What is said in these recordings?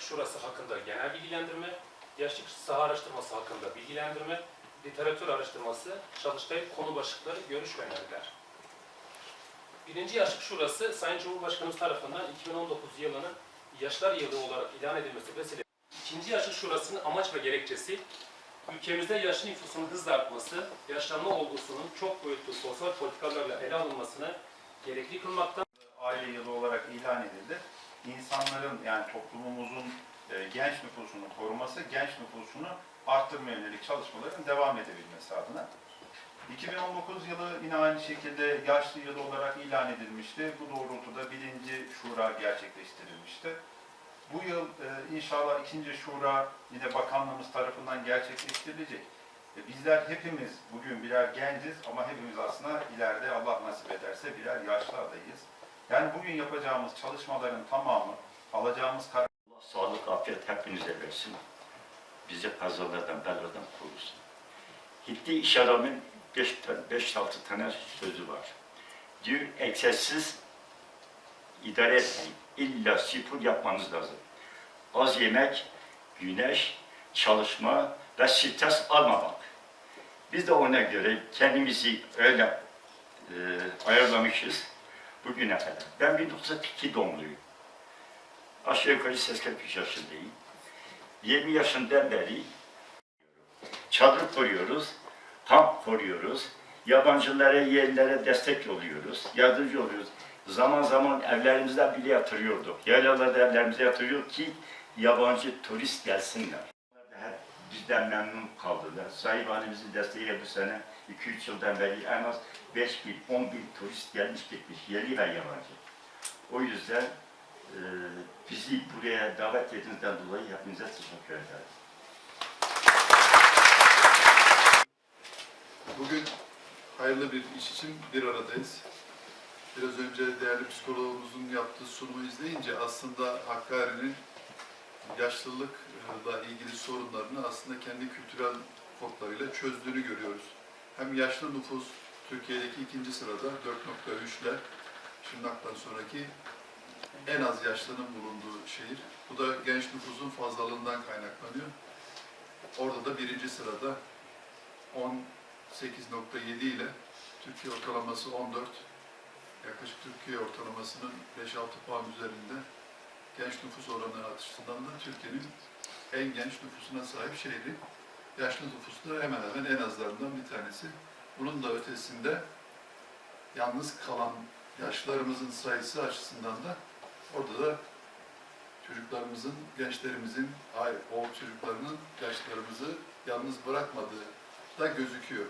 Şurası hakkında genel bilgilendirme, Gençlik Saha Araştırması hakkında bilgilendirme, literatür araştırması, çalıştay konu başlıkları, görüş ve öneriler. Birinci Yaşlık Şurası, Sayın Cumhurbaşkanımız tarafından 2019 yılının Yaşlar Yılı olarak ilan edilmesi vesilesiyle İkinci Yaşlık Şurası'nın amaç ve gerekçesi, ülkemizde yaşlı nüfusun hızla artması, yaşlanma olgusunun çok boyutlu sosyal politikalarla ele alınmasını gerekli kılmaktan, aile yılı olarak ilan edildi. İnsanların yani toplumumuzun e, genç nüfusunu koruması, genç nüfusunu arttırmaya yönelik çalışmaların devam edebilmesi adına. 2019 yılı yine aynı şekilde yaşlı yılı olarak ilan edilmişti. Bu doğrultuda birinci şura gerçekleştirilmişti. Bu yıl e, inşallah ikinci şura yine bakanlığımız tarafından gerçekleştirilecek. E, bizler hepimiz bugün birer genciz ama hepimiz aslında ileride Allah nasip ederse birer yaşlı adayız. Yani bugün yapacağımız çalışmaların tamamı, alacağımız karar Allah sağlık, afiyet hepinize versin. Bizi kazalardan, beladan korusun. Hitti iş adamın 5-6 tane sözü var. Diyor, egzersiz idare etmeyin. İlla spor yapmanız lazım. Az yemek, güneş, çalışma ve stres almamak. Biz de ona göre kendimizi öyle e, ayarlamışız bugüne kadar. Ben 1942 doğumluyum. Aşağı yukarı 83 yaşındayım. 20 yaşından beri çadır koruyoruz, kamp koruyoruz, yabancılara, yerlere destek oluyoruz, yardımcı oluyoruz. Zaman zaman evlerimizde bile yatırıyorduk. Yaylalarda evlerimize yatırıyor ki yabancı turist gelsinler. Hep bizden memnun kaldılar. Sahibanemizin desteğiyle bu sene 2-3 yıldan beri en az 5 bin, 10 bin turist gelmiş gitmiş, yerli ve yabancı. O yüzden e, bizi buraya davet ettiğinizden dolayı hepinize teşekkür ederim. Bugün hayırlı bir iş için bir aradayız. Biraz önce değerli psikologumuzun yaptığı sunumu izleyince aslında Hakkari'nin yaşlılıkla ilgili sorunlarını aslında kendi kültürel kodlarıyla çözdüğünü görüyoruz. Hem yaşlı nüfus Türkiye'deki ikinci sırada 4.3 ile Şırnak'tan sonraki en az yaşlının bulunduğu şehir. Bu da genç nüfusun fazlalığından kaynaklanıyor. Orada da birinci sırada 18.7 ile Türkiye ortalaması 14. Yaklaşık Türkiye ortalamasının 5-6 puan üzerinde genç nüfus oranı açısından da Türkiye'nin en genç nüfusuna sahip şehri. Yaşlı nüfusu da hemen hemen en azlarından bir tanesi. Bunun da ötesinde yalnız kalan yaşlılarımızın sayısı açısından da orada da çocuklarımızın, gençlerimizin, hayır, o çocuklarının yaşlarımızı yalnız bırakmadığı da gözüküyor.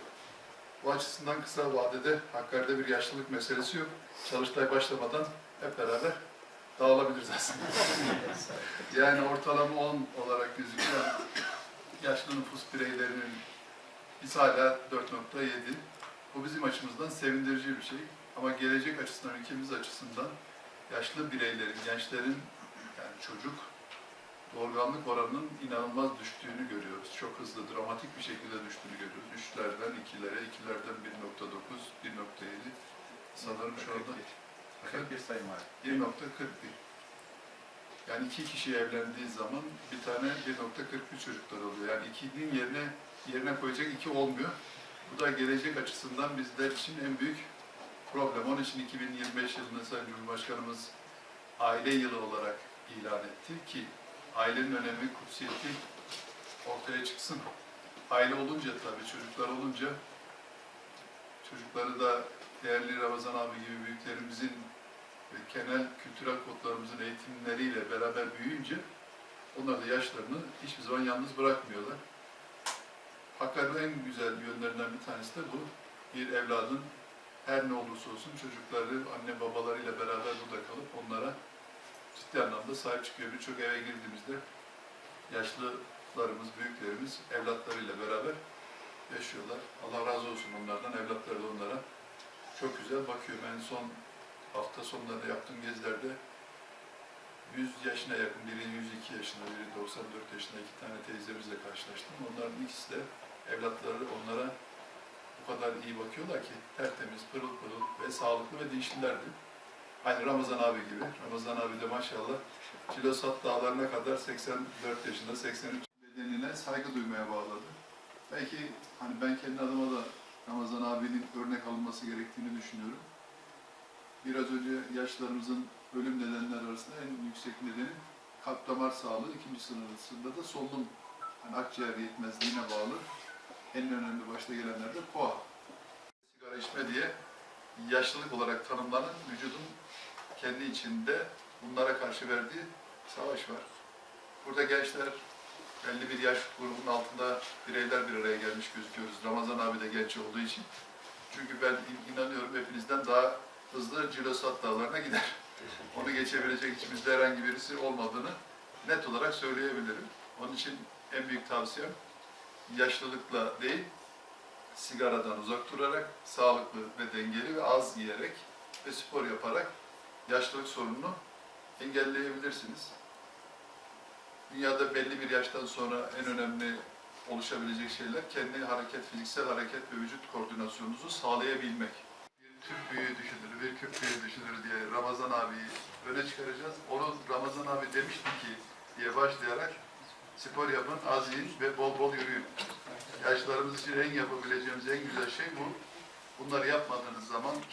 Bu açısından kısa vadede Hakkari'de bir yaşlılık meselesi yok. Çalıştay başlamadan hep beraber dağılabiliriz aslında. yani ortalama 10 olarak gözüküyor. Yaşlı nüfus bireylerinin biz hala 4.7. Bu bizim açımızdan sevindirici bir şey. Ama gelecek açısından, ülkemiz açısından yaşlı bireylerin, gençlerin yani çocuk doğurganlık oranının inanılmaz düştüğünü görüyoruz. Çok hızlı, dramatik bir şekilde düştüğünü görüyoruz. Üçlerden ikilere, ikilerden 1.9, 1.7. Sanırım şu anda 41 sayım var. 1.41. Yani iki kişi evlendiği zaman bir tane 1.43 çocuklar oluyor. Yani ikinin yerine yerine koyacak iki olmuyor. Bu da gelecek açısından bizler için en büyük problem. Onun için 2025 yılında Sayın Cumhurbaşkanımız aile yılı olarak ilan etti ki ailenin önemi, kutsiyeti ortaya çıksın. Aile olunca tabii, çocuklar olunca çocukları da değerli Ramazan abi gibi büyüklerimizin genel kültürel kodlarımızın eğitimleriyle beraber büyüyünce onlar da yaşlarını hiçbir zaman yalnız bırakmıyorlar. Hakkari'nin en güzel yönlerinden bir tanesi de bu. Bir evladın her ne olursa olsun çocukları anne babalarıyla beraber burada kalıp onlara ciddi anlamda sahip çıkıyor. Birçok eve girdiğimizde yaşlılarımız, büyüklerimiz evlatlarıyla beraber yaşıyorlar. Allah razı olsun onlardan, evlatları da onlara çok güzel bakıyor. Ben son hafta sonlarında yaptığım gezilerde 100 yaşına yakın, biri 102 yaşında, biri 94 yaşında iki tane teyzemizle karşılaştım. Onların ikisi de evlatları onlara o kadar iyi bakıyorlar ki tertemiz, pırıl pırıl ve sağlıklı ve dinçlilerdi. Aynı Ramazan abi gibi. Ramazan abi de maşallah Kilosat dağlarına kadar 84 yaşında, 83 bedenine saygı duymaya bağladı. Belki hani ben kendi adıma da Ramazan abinin örnek alınması gerektiğini düşünüyorum. Biraz önce yaşlarımızın ölüm nedenleri arasında en yüksek nedeni kalp damar sağlığı, ikinci sırasında da solunum, yani akciğer yetmezliğine bağlı en önemli başta gelenler de koa. Sigara içme diye yaşlılık olarak tanımlanan vücudun kendi içinde bunlara karşı verdiği savaş var. Burada gençler belli bir yaş grubunun altında bireyler bir araya gelmiş gözüküyoruz. Ramazan abi de genç olduğu için. Çünkü ben in- inanıyorum hepinizden daha hızlı Cilosat dağlarına gider. Onu geçebilecek içimizde herhangi birisi olmadığını net olarak söyleyebilirim. Onun için en büyük tavsiyem yaşlılıkla değil, sigaradan uzak durarak, sağlıklı ve dengeli ve az yiyerek ve spor yaparak yaşlılık sorununu engelleyebilirsiniz. Dünyada belli bir yaştan sonra en önemli oluşabilecek şeyler kendi hareket, fiziksel hareket ve vücut koordinasyonunuzu sağlayabilmek. Türk büyüğü düşünür, bir Kürt büyüğü düşünür diye Ramazan abiyi öne çıkaracağız. Onu Ramazan abi demişti ki diye başlayarak spor yapın, az yiyin ve bol bol yürüyün. Yaşlarımız için en yapabileceğimiz en güzel şey bu. Bunları yapmadığınız zaman çok